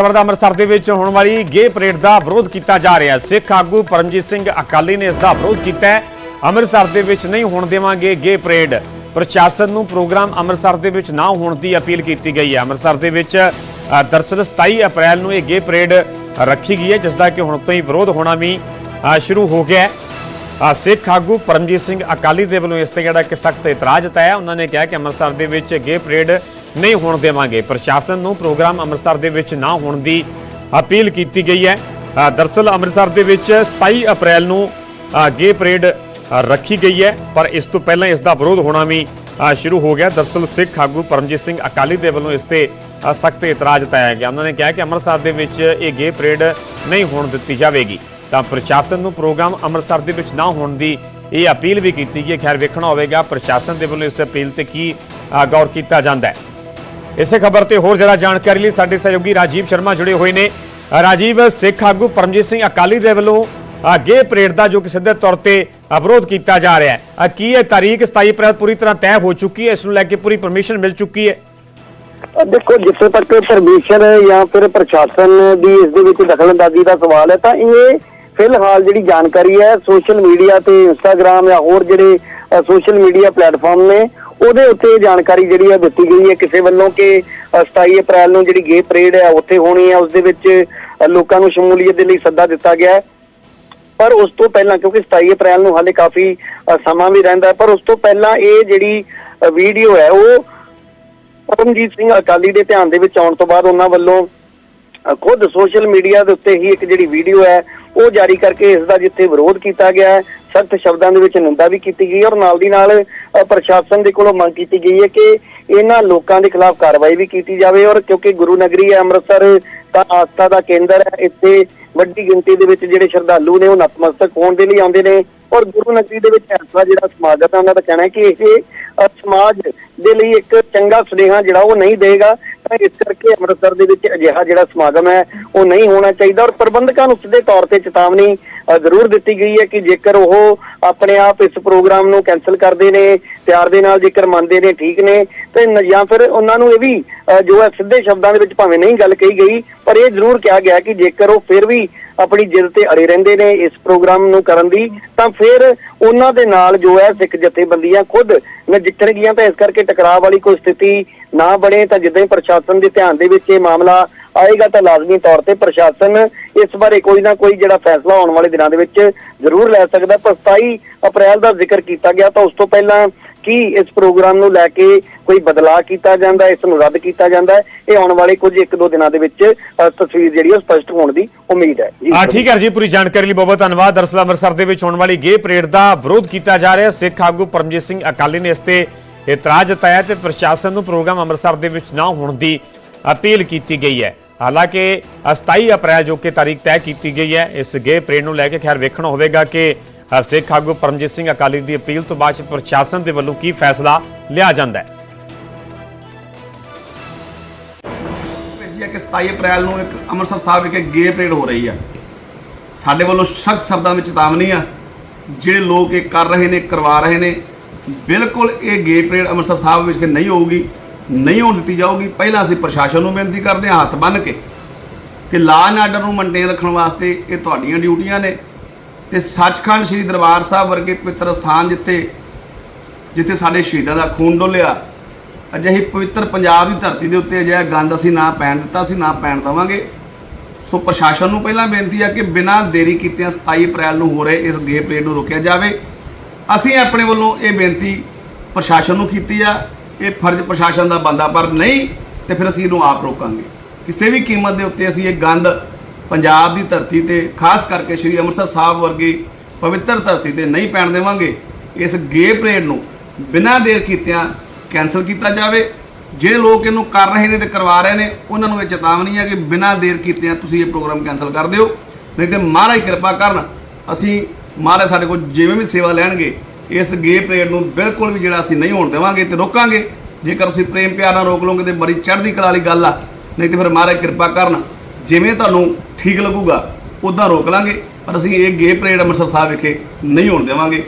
ਖਬਰ ਦਾ ਅੰਮ੍ਰਿਤਸਰ ਦੇ ਵਿੱਚ ਹੋਣ ਵਾਲੀ ਗੇ ਪਰੇਡ ਦਾ ਵਿਰੋਧ ਕੀਤਾ ਜਾ ਰਿਹਾ ਸਿੱਖ ਆਗੂ ਪਰਮਜੀਤ ਸਿੰਘ ਅਕਾਲੀ ਨੇ ਇਸ ਦਾ ਵਿਰੋਧ ਕੀਤਾ ਹੈ। ਅੰਮ੍ਰਿਤਸਰ ਦੇ ਵਿੱਚ ਨਹੀਂ ਹੋਣ ਦੇਵਾਂਗੇ ਗੇ ਪਰੇਡ। ਪ੍ਰਸ਼ਾਸਨ ਨੂੰ ਪ੍ਰੋਗਰਾਮ ਅੰਮ੍ਰਿਤਸਰ ਦੇ ਵਿੱਚ ਨਾ ਹੋਣ ਦੀ ਅਪੀਲ ਕੀਤੀ ਗਈ ਹੈ। ਅੰਮ੍ਰਿਤਸਰ ਦੇ ਵਿੱਚ ਅ, ਦਰਅਸਲ 27 ਅਪ੍ਰੈਲ ਨੂੰ ਇਹ ਗੇ ਪਰੇਡ ਰੱਖੀ ਗਈ ਹੈ ਜਿਸ ਦਾ ਕਿ ਹੁਣ ਤੋਂ ਹੀ ਵਿਰੋਧ ਹੋਣਾ ਵੀ ਸ਼ੁਰੂ ਹੋ ਗਿਆ ਹੈ। ਸਿੱਖ ਆਗੂ ਪਰਮਜੀਤ ਸਿੰਘ ਅਕਾਲੀ ਦੇ ਵੱਲੋਂ ਇਸ ਤੇ ਜਿਹੜਾ ਕਿ ਸਖਤ ਇਤਰਾਜ਼ ਜਤਾਇਆ। ਉਹਨਾਂ ਨੇ ਕਿਹਾ ਕਿ ਅੰਮ੍ਰਿਤਸਰ ਦੇ ਵਿੱਚ ਗੇ ਪਰੇਡ ਨਹੀਂ ਹੋਣ ਦੇਵਾਂਗੇ। ਪ੍ਰਸ਼ਾਸਨ ਨੂੰ ਪ੍ਰੋਗਰਾਮ ਅੰਮ੍ਰਿਤਸਰ ਦੇ ਵਿੱਚ ਨਾ ਹੋਣ ਦੀ ਅਪੀਲ ਕੀਤੀ ਗਈ ਹੈ। ਆ, ਦਰਅਸਲ ਅੰਮ੍ਰਿਤਸਰ ਦੇ ਵਿੱਚ 27 ਅਪ੍ਰੈਲ ਨੂੰ ਆ, ਗੇ ਪਰੇਡ ਰੱਖੀ ਗਈ ਹੈ। ਪਰ ਇਸ ਤੋਂ ਪਹਿਲਾਂ ਇਸ ਦਾ ਵਿਰੋਧ ਹੋਣਾ ਵੀ ਸ਼ੁਰੂ ਹੋ ਗਿਆ। ਦਰਅਸਲ ਸਿੱਖ ਆਗੂ ਪਰਮਜੀਤ ਸਿੰਘ ਅਕਾਲੀ ਦੇ ਵੱਲੋਂ ਇਸ ਤੇ ਸਖਤ ਇਤਰਾਜ਼ ਜਤਾਇਆ ਗਿਆ। ਉਹਨਾਂ ਨੇ ਕਿਹਾ ਕਿ ਅੰਮ੍ਰਿਤਸਰ ਦੇ ਵਿੱਚ ਇਹ ਗੇ ਪਰੇਡ ਨਹੀਂ ਹੋਣ ਦਿੱਤੀ ਜਾਵੇਗੀ। ਤਾਂ ਪ੍ਰਸ਼ਾਸਨ ਨੂੰ ਪ੍ਰੋਗਰਾਮ ਅੰਮ੍ਰਿਤਸਰ ਦੇ ਵਿੱਚ ਨਾ ਹੋਣ ਦੀ ਇਹ ਅਪੀਲ ਵੀ ਕੀਤੀ ਗਈ ਹੈ। ਖੈਰ ਵੇਖਣਾ ਹੋਵੇਗਾ ਪ੍ਰਸ਼ਾਸਨ ਦੇ ਵੱਲੋਂ ਇਸ ਅਪੀਲ ਤੇ ਕੀ ਗੌਰ ਕੀਤਾ ਜਾਂਦਾ ਹੈ। ਇਸੇ ਖਬਰ ਤੇ ਹੋਰ ਜਰਾ ਜਾਣਕਾਰੀ ਲਈ ਸਾਡੇ ਸਹਿਯੋਗੀ ਰਾਜੀਵ ਸ਼ਰਮਾ ਜੁੜੇ ਹੋਏ ਨੇ। ਰਾਜੀਵ, ਸਿੱਖ ਆਗੂ ਪਰਮਜੀਤ ਸਿੰਘ ਅਕਾਲੀ ਦੇ ਵੱਲੋਂ ਅੱਗੇ ਪਰੇਡ ਦਾ ਜੋ ਕਿ ਸਿੱਧੇ ਤੌਰ ਤੇ ਅਵਰੋਧ ਕੀਤਾ ਜਾ ਰਿਹਾ ਹੈ। ਕੀ ਇਹ ਤਾਰੀਖ 27 ਅਪ੍ਰੈਲ ਪੂਰੀ ਤਰ੍ਹਾਂ ਤੈਅ ਹੋ ਚੁੱਕੀ ਹੈ? ਇਸ ਨੂੰ ਲੈ ਕੇ ਪੂਰੀ ਪਰਮਿਸ਼ਨ ਮਿਲ ਚੁੱਕੀ ਹੈ? ਦੇਖੋ ਜਿੱਥੇ ਤੱਕ ਪਰਮਿਸ਼ਨ ਜਾਂ ਫਿਰ ਪ੍ਰਸ਼ਾਸਨ ਦੀ ਇਸ ਦੇ ਵਿੱਚ ਦਖਲਅੰਦਾਜ਼ੀ ਦਾ ਸਵਾਲ ਹੈ, ਤਾਂ ਇਹ ਫਿਲਹਾਲ ਜਿਹੜੀ ਜਾਣਕਾਰੀ ਹੈ, ਸੋਸ਼ਲ ਮੀਡੀਆ ਤੇ ਇੰਸਟਾਗ੍ਰam ਜਾਂ ਹੋਰ ਜਿਹੜੇ ਸੋਸ਼ਲ ਮੀਡੀਆ ਪਲੇਟਫਾਰਮ ਨੇ ਉਹਦੇ ਉੱਤੇ ਜਾਣਕਾਰੀ ਜਿਹੜੀ ਹੈ ਦਿੱਤੀ ਗਈ ਹੈ ਕਿਸੇ ਵੱਲੋਂ ਕਿ ਅ, 27 ਅਪ੍ਰੈਲ ਨੂੰ ਜਿਹੜੀ ਗੇ ਪਰੇਡ ਹੈ ਉੱਥੇ ਹੋਣੀ ਹੈ। ਉਸ ਦੇ ਵਿੱਚ ਲੋਕਾਂ ਨੂੰ ਸ਼ਮੂਲੀਅਤ ਦੇ ਲਈ ਸੱਦਾ ਦਿੱਤਾ ਗਿਆ ਹੈ। ਪਰ ਉਸ ਤੋਂ ਪਹਿਲਾਂ ਕਿਉਂਕਿ 27 ਅਪ੍ਰੈਲ ਨੂੰ ਹਾਲੇ ਕਾਫੀ ਸਮਾਂ ਵੀ ਰਹਿੰਦਾ ਹੈ, ਪਰ ਉਸ ਤੋਂ ਪਹਿਲਾਂ ਇਹ ਜਿਹੜੀ ਵੀਡੀਓ ਹੈ ਉਹ ਪਰਮਜੀਤ ਸਿੰਘ ਅਕਾਲੀ ਦੇ ਧਿਆਨ ਦੇ ਵਿੱਚ ਆਉਣ ਤੋਂ ਬਾਅਦ ਉਹਨਾਂ ਵੱਲੋਂ ਖੁਦ ਸੋਸ਼ਲ ਮੀਡੀਆ ਦੇ ਉੱਤੇ ਹੀ ਇੱਕ ਜਿਹੜੀ ਵੀਡੀਓ ਹੈ ਉਹ ਜਾਰੀ ਕਰਕੇ ਇਸ ਦਾ ਜਿੱਥੇ ਵਿਰੋਧ ਕੀਤਾ ਗਿਆ ਹੈ, ਸਖਤ ਸ਼ਬਦਾਂ ਦੇ ਵਿੱਚ ਨਿੰਦਾ ਵੀ ਕੀਤੀ ਗਈ ਔਰ ਨਾਲ ਦੀ ਨਾਲ ਪ੍ਰਸ਼ਾਸਨ ਦੇ ਕੋਲੋਂ ਮੰਗ ਕੀਤੀ ਗਈ ਹੈ ਕਿ ਇਹਨਾਂ ਲੋਕਾਂ ਦੇ ਖਿਲਾਫ ਕਾਰਵਾਈ ਵੀ ਕੀਤੀ ਜਾਵੇ ਔਰ ਕਿਉਂਕਿ ਗੁਰੂ ਨਗਰੀ ਹੈ ਅੰਮ੍ਰਿਤਸਰ, ਤਾਂ ਆਸਥਾ ਦਾ ਕੇਂਦਰ ਹੈ, ਇੱਥੇ ਵੱਡੀ ਗਿਣਤੀ ਦੇ ਵਿੱਚ ਜਿਹੜੇ ਸ਼ਰਧਾਲੂ ਨੇ ਉਹ ਨਤਮਸਤਕ ਹੋਣ ਦੇ ਲਈ ਆਉਂਦੇ ਨੇ ਔਰ ਗੁਰੂ ਨਗਰੀ ਦੇ ਵਿੱਚ ਐਸਾ ਜਿਹੜਾ ਸਮਾਗਮ ਹੈ, ਉਹਨਾਂ ਦਾ ਕਹਿਣਾ ਹੈ ਕਿ ਇਹ ਸਮਾਜ ਦੇ ਲਈ ਇੱਕ ਚੰਗਾ ਸੁਨੇਹਾ ਜਿਹੜਾ ਉਹ ਨਹੀਂ ਦੇਗਾ। ਇਸ ਕਰਕੇ ਅੰਮ੍ਰਿਤਸਰ ਦੇ ਵਿੱਚ ਅਜਿਹਾ ਜਿਹੜਾ ਸਮਾਗਮ ਹੈ ਉਹ ਨਹੀਂ ਹੋਣਾ ਚਾਹੀਦਾ ਔਰ ਪ੍ਰਬੰਧਕਾਂ ਨੂੰ ਸਿੱਧੇ ਤੌਰ ਤੇ ਚੇਤਾਵਨੀ ਜ਼ਰੂਰ ਦਿੱਤੀ ਗਈ ਹੈ ਕਿ ਜੇਕਰ ਉਹ ਆਪਣੇ ਆਪ ਇਸ ਪ੍ਰੋਗਰਾਮ ਨੂੰ ਕੈਨਸਲ ਕਰਦੇ ਨੇ ਪਿਆਰ ਦੇ ਨਾਲ ਜੇਕਰ ਮੰਨਦੇ ਨੇ ਠੀਕ ਨੇ ਤੇ ਜਾਂ ਫਿਰ ਉਹਨਾਂ ਨੂੰ ਇਹ ਵੀ ਅ, ਜੋ ਹੈ ਸਿੱਧੇ ਸ਼ਬਦਾਂ ਦੇ ਵਿੱਚ ਭਾਵੇਂ ਨਹੀਂ ਗੱਲ ਕਹੀ ਗਈ ਪਰ ਇਹ ਜ਼ਰੂਰ ਕਿਹਾ ਗਿਆ ਕਿ ਜੇਕਰ ਉਹ ਫਿਰ ਵੀ ਆਪਣੀ ਜਿੱਦ ਤੇ ਅੜੇ ਰਹਿੰਦੇ ਨੇ ਇਸ ਪ੍ਰੋਗਰਾਮ ਨੂੰ ਕਰਨ ਦੀ, ਤਾਂ ਫਿਰ ਉਹਨਾਂ ਦੇ ਨਾਲ ਜੋ ਹੈ ਸਿੱਖ ਜਥੇਬੰਦੀਆਂ ਖੁਦ ਨਜਿੱਠਣਗੀਆਂ ਤਾਂ ਇਸ ਕਰਕੇ ਟਕਰਾਅ ਵਾਲੀ ਕੋਈ ਸਥਿਤੀ ਨਾ ਬਣੇ, ਤਾਂ ਜਿੱਦਾਂ ਹੀ ਪ੍ਰਸ਼ਾਸਨ ਦੇ ਧਿਆਨ ਦੇ ਵਿੱਚ ਇਹ ਮਾਮਲਾ ਆਏਗਾ, ਤਾਂ ਲਾਜ਼ਮੀ ਤੌਰ ਤੇ ਪ੍ਰਸ਼ਾਸਨ ਇਸ ਬਾਰੇ ਕੋਈ ਨਾ ਕੋਈ ਜਿਹੜਾ ਫੈਸਲਾ ਆਉਣ ਵਾਲੇ ਦਿਨਾਂ ਦੇ ਵਿੱਚ ਜ਼ਰੂਰ ਲੈ ਸਕਦਾ ਪਰ 27 ਅਪ੍ਰੈਲ ਦਾ ਜ਼ਿਕਰ ਕੀਤਾ ਗਿਆ, ਤਾਂ ਉਸ ਤੋਂ ਪਹਿਲਾਂ ਕੀ ਇਸ ਪ੍ਰੋਗਰਾਮ ਨੂੰ ਲੈ ਕੇ ਕੋਈ ਬਦਲਾਅ ਕੀਤਾ ਜਾਂਦਾ ਇਸ ਨੂੰ ਰੱਦ ਕੀਤਾ ਜਾਂਦਾ ਹੈ, ਇਹ ਆਉਣ ਵਾਲੇ ਕੁਝ ਇੱਕ ਦੋ ਦਿਨਾਂ ਦੇ ਵਿੱਚ ਤਸਵੀਰ ਜਿਹੜੀ ਉਹ ਸਪਸ਼ਟ ਹੋਣ ਦੀ ਉਮੀਦ ਹੈ। ਜੀ। ਆ ਠੀਕ ਹੈ ਜੀ, ਪੂਰੀ ਜਾਣਕਾਰੀ ਲਈ ਬਹੁਤ ਧੰਨਵਾਦ। ਦਰਅਸਲ ਅੰਮ੍ਰਿਤਸਰ ਦੇ ਵਿੱਚ ਹੋਣ ਵਾਲੀ ਗੇ ਪਰੇਡ ਦਾ ਵਿਰੋਧ ਕੀਤਾ ਜਾ ਰਿਹਾ। ਸਿੱਖ ਆਗੂ ਪਰਮਜੀਤ ਸਿੰਘ ਅਕਾਲੀ ਨੇ ਇਸ ਤੇ ਇਤਰਾਜ਼ ਜਤਾਇਆ ਤੇ ਪ੍ਰਸ਼ਾਸਨ ਨੂੰ ਪ੍ਰੋਗਰਾਮ ਅੰਮ੍ਰਿਤਸਰ ਦੇ ਵਿੱਚ ਨਾ ਹੋਣ ਦੀ ਅਪੀਲ ਕੀਤੀ ਗਈ ਹੈ। ਹਾਲਾਂਕਿ 27 ਅਪ੍ਰੈਲ ਜੋ ਕਿ ਤਾਰੀਖ ਤੈਅ ਕੀਤੀ ਗਈ ਹੈ, ਇਸ ਗੇ ਪਰੇਡ ਨੂੰ ਲੈ ਕੇ ਖੈਰ ਵੇਖਣਾ ਹੋਵੇਗਾ ਕਿ ਸਿੱਖ ਆਗੂ ਪਰਮਜੀਤ ਸਿੰਘ ਅਕਾਲੀ ਦੀ ਅਪੀਲ ਤੋਂ ਬਾਅਦ ਪ੍ਰਸ਼ਾਸਨ ਦੇ ਵੱਲੋਂ ਕੀ ਫੈਸਲਾ ਲਿਆ ਜਾਂਦਾ ਹੈ। ਹੈ ਕਿ 27 ਅਪ੍ਰੈਲ ਨੂੰ ਇੱਕ ਅੰਮ੍ਰਿਤਸਰ ਸਾਹਿਬ ਵਿਖੇ ਗੇ ਪਰੇਡ ਹੋ ਰਹੀ ਆ ਸਾਡੇ ਵੱਲੋਂ ਸਖਤ ਸ਼ਬਦਾਂ ਵਿੱਚ ਚੇਤਾਵਨੀ ਆ। ਜਿਹੜੇ ਲੋਕ ਇਹ ਕਰ ਰਹੇ ਨੇ, ਕਰਵਾ ਰਹੇ ਨੇ, ਬਿਲਕੁਲ ਇਹ ਗੇ ਪਰੇਡ ਅੰਮ੍ਰਿਤਸਰ ਸਾਹਿਬ ਵਿੱਚ ਨਹੀਂ ਹੋਊਗੀ, ਨਹੀਂ ਹੋਣ ਦਿੱਤੀ ਜਾਊਗੀ। ਪਹਿਲਾਂ ਅਸੀਂ ਪ੍ਰਸ਼ਾਸਨ ਨੂੰ ਬੇਨਤੀ ਕਰਦੇ ਹਾਂ, ਹੱਥ ਬੰਨ੍ਹ ਕੇ ਕਿ ਲਾਅ ਐਂਡ ਆਰਡਰ ਨੂੰ ਮੇਨਟੇਨ ਰੱਖਣ ਵਾਸਤੇ ਇਹ ਤੁਹਾਡੀਆਂ ਡਿਊਟੀਆਂ ਨੇ। ਤੇ ਸੱਚਖੰਡ ਸ੍ਰੀ ਦਰਬਾਰ ਸਾਹਿਬ ਵਰਗੇ ਪਵਿੱਤਰ ਸਥਾਨ ਜਿੱਥੇ ਜਿੱਥੇ ਸਾਡੇ ਸ਼ਹੀਦਾਂ ਦਾ ਖੂਨ ਡੋਲਿਆ ਅਜਿਹੀ ਪਵਿੱਤਰ ਪੰਜਾਬ ਦੀ ਧਰਤੀ ਦੇ ਉੱਤੇ ਅਜਿਹਾ ਗੰਦ ਅਸੀਂ ਨਾ ਪੈਣ ਦਿੱਤਾ ਸੀ ਨਾ ਪੈਣ ਦਵਾਂਗੇ। ਸੋ ਪ੍ਰਸ਼ਾਸਨ ਨੂੰ ਪਹਿਲਾਂ ਬੇਨਤੀ ਹੈ ਕਿ ਬਿਨਾਂ ਦੇਰੀ ਕੀਤਿਆਂ 27 ਅਪ੍ਰੈਲ ਨੂੰ ਹੋ ਰਹੇ ਇਸ ਗੇ ਪਰੇਡ ਨੂੰ ਰੋਕਿਆ ਜਾਵੇ। ਅਸੀਂ ਆਪਣੇ ਵੱਲੋਂ ਇਹ ਬੇਨਤੀ ਪ੍ਰਸ਼ਾਸਨ ਨੂੰ ਕੀਤੀ ਆ। ਇਹ ਫਰਜ਼ ਪ੍ਰਸ਼ਾਸਨ ਦਾ ਬੰਦਾ ਪਰ ਨਹੀਂ, ਤੇ ਫਿਰ ਅਸੀਂ ਇਹਨੂੰ ਆਪ ਰੋਕਾਂਗੇ। ਕਿਸੇ ਵੀ ਕੀਮਤ ਦੇ ਉੱਤੇ ਅਸੀਂ ਇਹ ਗੰਦ ਪੰਜਾਬ ਦੀ ਧਰਤੀ ਤੇ, ਖਾਸ ਕਰਕੇ ਸ੍ਰੀ ਅੰਮ੍ਰਿਤਸਰ ਸਾਹਿਬ ਵਰਗੀ ਪਵਿੱਤਰ ਧਰਤੀ ਤੇ ਨਹੀਂ ਪੈਣ ਦੇਵਾਂਗੇ। ਇਸ ਗੇ ਪਰੇਡ ਨੂੰ ਬਿਨਾਂ ਦੇਰ ਕੀਤਿਆਂ ਕੈਨਸਲ ਕੀਤਾ ਜਾਵੇ। ਜਿਹੜੇ ਲੋਕ ਇਹਨੂੰ ਕਰ ਰਹੇ ਨੇ ਤੇ ਕਰਵਾ ਰਹੇ ਨੇ, ਉਹਨਾਂ ਨੂੰ ਇਹ ਚੇਤਾਵਨੀ ਹੈ ਕਿ ਬਿਨਾਂ ਦੇਰ ਕੀਤਿਆਂ ਤੁਸੀਂ ਇਹ ਪ੍ਰੋਗਰਾਮ ਕੈਨਸਲ ਕਰ ਦਿਓ। ਨਹੀਂ ਤੇ ਮਹਾਰਾਜ ਕਿਰਪਾ ਕਰਨ, ਅਸੀਂ ਮਹਾਰਾਜ ਸਾਡੇ ਕੋਲ ਜਿਵੇਂ ਵੀ ਸੇਵਾ ਲੈਣਗੇ, ਇਸ ਗੇ ਪਰੇਡ ਨੂੰ ਬਿਲਕੁਲ ਵੀ ਜਿਹੜਾ ਅਸੀਂ ਨਹੀਂ ਹੋਣ ਦੇਵਾਂਗੇ ਤੇ ਰੋਕਾਂਗੇ। ਜੇਕਰ ਤੁਸੀਂ ਪ੍ਰੇਮ ਪਿਆਰ ਨਾਲ ਰੋਕ ਲਓਗੇ ਤੇ ਬੜੀ ਚੜ੍ਹਦੀ ਕਲਾ ਵਾਲੀ ਗੱਲ ਆ। ਨਹੀਂ ਤੇ ਫਿਰ ਮਹਾਰਾਜ ਕਿਰਪਾ ਕਰਨ, ਜਿਵੇਂ ਤੁਹਾਨੂੰ ਠੀਕ ਲੱਗੂਗਾ ਉਦਾਂ ਰੋਕ ਲਾਂਗੇ। ਪਰ ਅਸੀਂ ਇਹ ਗੇ ਪਰੇਡ ਅੰਮ੍ਰਿਤਸਰ ਸਾਹਿਬ ਵਿਖੇ ਨਹੀਂ ਹੋਣ ਦੇਵਾਂਗੇ।